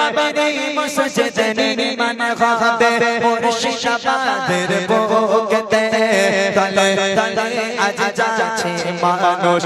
বাবারে মসজিদ নির্মাণ হবে। মুর্শিদাবাদের বুকেতে তলে তলে আজ যাচ্ছে মানুষ।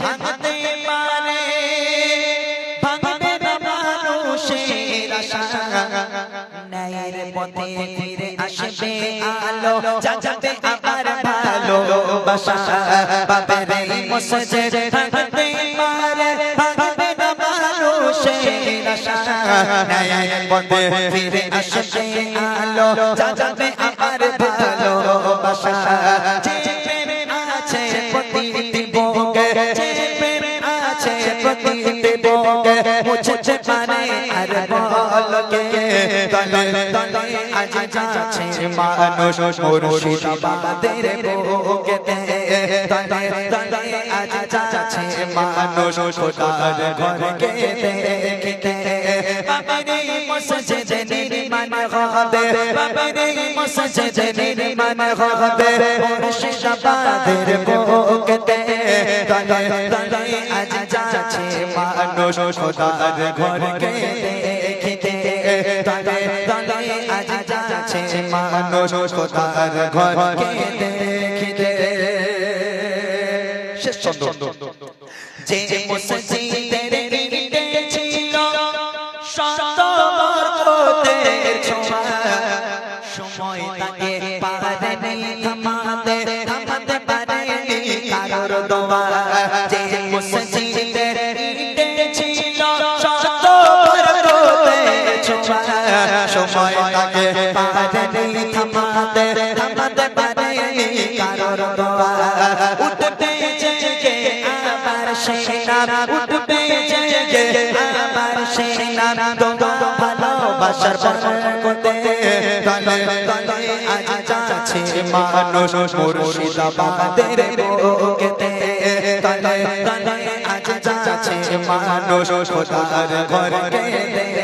ভাঙতে আশা ন্যায়ের পথে ফিরে আসবে আলো যাবে আবার ভালোবাসা বাবারে মসজিদ ভাঙতে মারে ভাঙবে না মানুষের আশা। ন্যায়ের পথে ফিরে আসবে আলো যাবে আবার ভালোবাসা বুকে মুছতে পারে আর বলকে তলে তলে আজ যাচ্ছে মানুষ মুর্শিদাবাদের বুকে তলে তলে আজ যাচ্ছে মানুষ খোদার ঘরকে দেখতে বাবারে মসজিদ নির্মাণ হবে বাবারে মসজিদ নির্মাণ হবে মুর্শিদাবাদের মানুষ খোদার ঘরকে দেখতে তলে তলে আজ যাচ্ছে মানুষ খোদার ঘরকে দেখতে। শেষ ছন্দ। যে মসজিদের ছিল শত বরকতের ছোঁয়া। সময় তাকে পারেনি থামাতে থামাতে পারেনি কারোর দোয়া। যে মসজিদের থামাতে থামাতে পারেনি কারোর দোয়া উঠবে জেগে আবার যাচ্ছে মানুষ দেখতে